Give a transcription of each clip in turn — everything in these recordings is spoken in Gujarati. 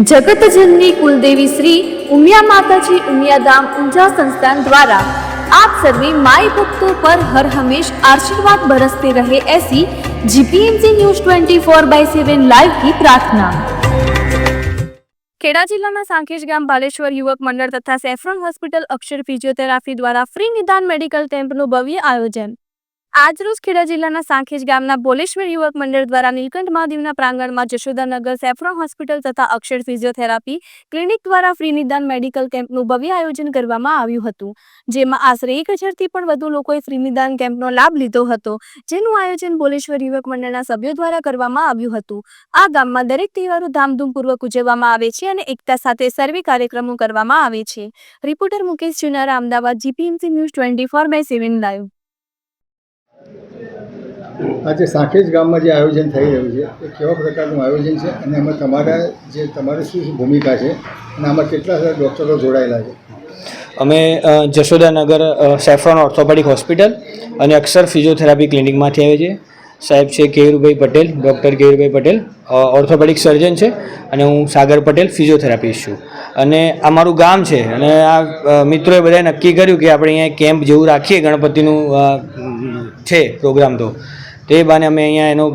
જગતજનની કુલદેવી શ્રી ઉમિયા માતાજી ઉમિયાધામ ઊંઝા સંસ્થાન દ્વારા આપ સર્વે માય ભક્તો પર હર હંમેશ આશીર્વાદ બરસતે રહે એસી GPMC news twenty four by seven live કી પ્રાર્થના. ખેડા જિલ્લાના સાંખેજ ગામ બાલેશ્વર યુવક મંડળ તથા સેફ્રોન હોસ્પિટલ અક્ષર ફિઝિયોથેરાપી દ્વારા ફ્રી નિદાન મેડિકલ કેમ્પનું ભવ્ય આયોજન. આજરોજ ખેડા જિલ્લાના સાંખેજ ગામના બોલેશ્વર યુવક મંડળ દ્વારા નીલકંઠ મહાદેવના પ્રાંગણમાં જશોદાનગર સેફ્રોન હોસ્પિટલ તથા અક્ષર ફિઝિયોથેરાપી ક્લિનિક દ્વારા ફ્રી નિદાન મેડિકલ કેમ્પનું ભવ્ય આયોજન કરવામાં આવ્યું હતું. જેમાં આશરે એક હજારથી પણ વધુ લોકોએ ફ્રી નિદાન કેમ્પનો લાભ લીધો હતો. જેનું આયોજન બોલેશ્વર યુવક મંડળના સભ્યો દ્વારા કરવામાં આવ્યું હતું. આ ગામમાં દરેક તહેવારો ધામધૂમપૂર્વક ઉજવવામાં આવે છે અને એકતા સાથે સર્વે કાર્યક્રમો કરવામાં આવે છે. Reporter Mukesh Chunara, Ahmedabad, GPMC news twenty four by seven live. આજે સાંખેજ ગામમાં જે આયોજન થઈ રહ્યું છે, એ કેવા પ્રકારનું આયોજન છે અને એમાં તમારા જે, તમારી શું ભૂમિકા છે અને આમાં કેટલા ડૉક્ટરો જોડાયેલા છે? અમે જશોદાનગર સેફ્રોન ઓર્થોપેડિક હોસ્પિટલ અને અક્ષર ફિઝિયોથેરાપી ક્લિનિકમાંથી આવે છે સાહેબ છે Keyurbhai Patel, doctor Keyurbhai Patel orthopaedic surgeon છે અને હું સાગર પટેલ, ફિઝિયોથેરાપિસ્ટ છું. અને આ મારું ગામ છે અને આ મિત્રોએ બધાએ નક્કી કર્યું કે આપણે અહીંયા કેમ્પ જેવું રાખીએ, ગણપતિનું છે પ્રોગ્રામ તો. તે બાને અમે અહીંયા એનો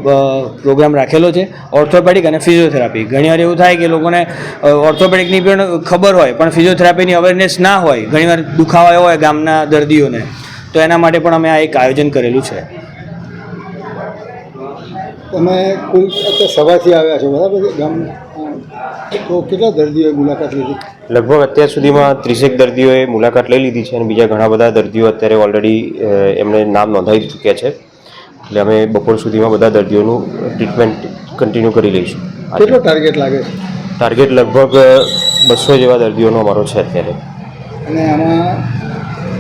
પ્રોગ્રામ રાખેલો છે ઓર્થોપેડિક અને ફિઝિયોથેરાપી ઘણીવાર એવું થાય કે લોકોને ઓર્થોપેડિકની પણ ખબર હોય પણ ફિઝિયોથેરાપીની અવેરનેસ ના હોય ઘણીવાર દુખાવા હોય ગામના દર્દીઓને તો એના માટે પણ અમે આ એક આયોજન કરેલું છે. તમે કુલ અત્યારે સવારથી આવ્યા છો બરાબર ગામ તો કેટલા દર્દીઓએ મુલાકાત લીધી? લગભગ અત્યાર સુધીમાં ત્રીસેક દર્દીઓએ મુલાકાત લઈ લીધી છે અને બીજા ઘણા બધા દર્દીઓ અત્યારે ઓલરેડી એમણે નામ નોંધાવી ચૂક્યા છે. એટલે અમે બપોર સુધીમાં બધા દર્દીઓનું ટ્રીટમેન્ટ કન્ટિન્યુ કરી લઈશું. કેટલો ટાર્ગેટ લાગે? ટાર્ગેટ લગભગ બસો જેવા દર્દીઓનો અમારો છે અત્યારે. અને આમાં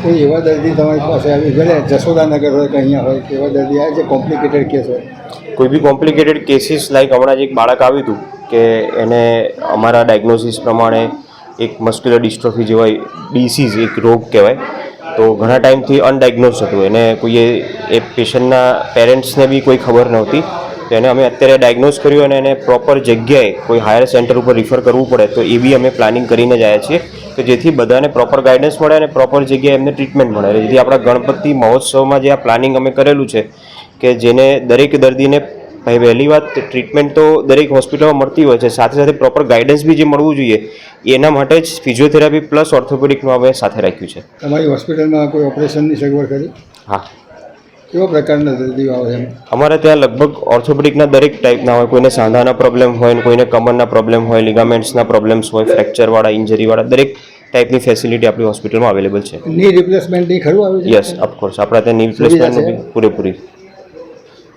કોઈ એવા દર્દી તમારી પાસે આવી ભલે જશોદાનગર હોય કે અહીંયા હોય કે એવા દર્દી આવે છે કોમ્પ્લિકેટેડ કેસ હોય? કોઈ બી કોમ્પ્લિકેટેડ કેસીસ લાઈક હમણાં જ એક બાળક આવ્યું હતું કે એને અમારા ડાયગ્નોસિસ પ્રમાણે એક મસ્ક્યુલર ડિસ્ટ્રોફી જેવા ડિસીઝ એક રોગ કહેવાય. તો ઘણા ટાઈમથી અનડાયગ્નોઝ હતું. એને કોઈએ એ પેશન્ટના પેરેન્ટ્સને બી કોઈ ખબર નહોતી. તો એને અમે અત્યારે ડાયગ્નોઝ કર્યું અને એને પ્રોપર જગ્યાએ કોઈ હાયર સેન્ટર ઉપર રિફર કરવું પડે તો એ બી અમે પ્લાનિંગ કરીને જ આવ્યા છીએ. કે જેથી બધાને પ્રોપર ગાઈડન્સ મળે અને પ્રોપર જગ્યાએ એમને ટ્રીટમેન્ટ મળે. જેથી આપણા ગણપતિ મહોત્સવમાં જે આ પ્લાનિંગ અમે કરેલું છે કે જેને દરેક દર્દીને ભાઈ પહેલી વાત ટ્રીટમેન્ટ તો દરેક હોસ્પિટલમાં મળતી હોય છે. સાથે સાથે પ્રોપર ગાઈડન્સ બી જે મળવું જોઈએ એના માટે જ ફિઝિયોથેરાપી પ્લસ ઓર્થોપેડિકનું અમે સાથે રાખ્યું છે. તમારી હોસ્પિટલમાં કોઈ ઓપરેશનની સગવડ કરી હા. કેવા પ્રકારના દર્દીઓ આવે એમ? અમારે ત્યાં લગભગ ઓર્થોપેડિકના દરેક ટાઈપના હોય. કોઈને સાંધાના પ્રોબ્લેમ હોય ને કોઈને કમરના પ્રોબ્લેમ હોય લિગામેન્ટ્સના પ્રોબ્લેમ્સ હોય ફ્રેક્ચરવાળા ઇન્જરીવાળા દરેક ટાઈપની ફેસિલિટી આપણી હોસ્પિટલમાં અવેલેબલ છે. ની રિપ્લેસમેન્ટની ખરું આવે છે? યસ ઓફકોર્સ આપણા ત્યાં ની રિપ્લેસમેન્ટ પૂરેપૂરી